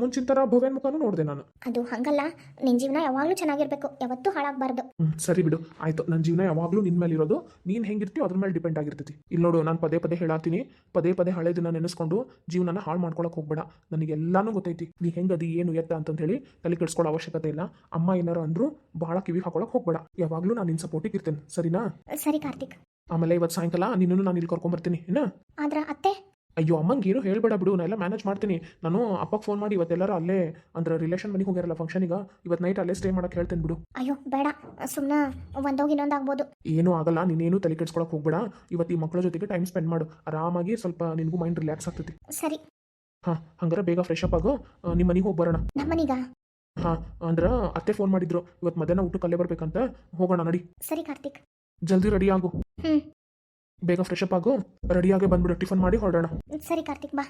ಮುಂಚಿನ ತರ ಭವ್ಯನ ಮುಖನೂ ನೋಡಿದೆ ನಾನು. ಅದು ಹಂಗಲ್ಲ ನಿನ್ ಜೀವನ ಯಾವಾಗಲೂ ಚೆನ್ನಾಗಿರ್ಬೇಕು ಯಾವತ್ತೂ ಹಾಳಾಗಬಾರ್ದು. ಹ್ಮ್, ಸರಿ ಬಿಡು ಆಯ್ತು. ನನ್ನ ಜೀವನ ಯಾವಾಗಲೂ ನಿನ್ ಮೇಲೆ ಇರೋದು ನೀನ್ ಹೆಂಗಿರ್ತೀಯೋ ಅದ್ರ ಮೇಲೆ ಡಿಪೆಂಡ್ ಆಗಿರ್ತೈತಿ. ಇಲ್ಲಿ ನೋಡು ನಾನು ಪದೇ ಪದೇ ಹೇಳಾತೀನಿ. ಪದೇ ಪದೇ ಹಳೆ ದಿನ ನೆನೆಸ್ಕೊಂಡು ಜೀವನನ ಹಾಳು ಮಾಡ್ಕೊಳಕ್ ಹೋಗ್ಬೇಡ. ನನಗೆಲ್ಲಾನು ಗೊತ್ತೈತಿ ನೀ ಹೆಂಗದಿ ಏನು ಎತ್ತ ಅಂತ ಹೇಳಿ ತಲೆ ಕೆಡಿಸ್ಕೊಳ್ಳೋ ಅವಶ್ಯಕತೆ ಇಲ್ಲ. ಅಮ್ಮ ಏನಾರು ಅಂದ್ರು ಬಹಳ ಕಿವಿ ಹಾಕೊಳಕ್ ಹೋಗ್ಬೇಡ. ಯಾವಾಗಲೂ ನಾನು ನಿನ್ ಸಪೋರ್ಟಿಗೆ ಇರ್ತೇನೆ ಸರಿನಾ? ಸರಿ ಕಾರ್ತಿಕ್. ಆಮೇಲೆ ಇವತ್ತು ಸಾಯಂಕಾಲ ನಿನ್ನನ್ನು ನಾನು ಇಲ್ಲಿ ಕರ್ಕೊಂಬರ್ತೀನಿ ಏನ? ಆದ್ರ ಅತ್ತೆ ಅಯ್ಯೋ ಅಮ್ಮಂಗೆ ಏನು ಹೇಳ್ಬೇಡ ಬಿಡು ನಾ ಎಲ್ಲ ಮ್ಯಾನೇಜ್ ಮಾಡ್ತೀನಿ. ನಾನು ಅಪ್ಪಗೆ ಫೋನ್ ಮಾಡಿ ಇವತ್ತೆಲ್ಲರೂ ಅಲ್ಲೇ ಅಂದ್ರೆ ರಿಲೇಷನ್ ಮನೆಗೆ ಹೋಗ್ಯಾರಲ್ಲ ಫಂಕ್ಷನಿಗೆ ಇವತ್ತು ನೈಟ್ ಅಲ್ಲೇ ಸ್ಟೇ ಮಾಡಕ್ಕೆ ಹೇಳ್ತೇನೆ ಬಿಡು. ಅಯ್ಯೋ ಬೇಡ ಸುಮ್ಮನೆ ಒಂದೋಗಿ ಇನ್ನೊಂದಾಗ್ಬೋದು ಏನೂ ಆಗಲ್ಲ ನೀನೇನು ತಲೆ ಕೆಡ್ಸ್ಕೊಳಕ್ ಹೋಗ್ಬೇಡ. ಇವತ್ತು ಈ ಮಕ್ಕಳ ಜೊತೆಗೆ ಟೈಮ್ ಸ್ಪೆಂಡ್ ಮಾಡು. ಆರಾಮಾಗಿ ಸ್ವಲ್ಪ ನಿನಗೂ ಮೈಂಡ್ ರಿಲ್ಯಾಕ್ಸ್ ಆಗ್ತೈತಿ. ಸರಿ. ಹಾಂ ಹಂಗಾರೆ ಬೇಗ ಫ್ರೆಶ್ ಅಪ್ ಆಗು ನಿಮ್ಮ ಮನೆಗೆ ಹೋಗಿ ಬರೋಣ. ನಮ್ಮನೀಗ? ಹಾಂ ಅಂದ್ರೆ ಅತ್ತೆ ಫೋನ್ ಮಾಡಿದ್ರು. ಇವತ್ತು ಮಧ್ಯಾಹ್ನ ಊಟಕ್ಕೆ ಅಲ್ಲೇ ಬರ್ಬೇಕಂತ ಹೋಗೋಣ ನಡಿ. ಸರಿ ಕಾರ್ತಿಕ್. ಜಲ್ದಿ ರೆಡಿ ಆಗು. ಹ್ಞೂ ಬೇಗ ಫ್ರೆಶ್ ಅಪ್ ಆಗು. ರೆಡಿಯಾಗಿ ಬಂದ್ಬಿಡು ಟಿಫನ್ ಮಾಡಿ ಹೊರಡೋಣ. ಸರಿ ಕಾರ್ತಿಕ್ ಬಾ.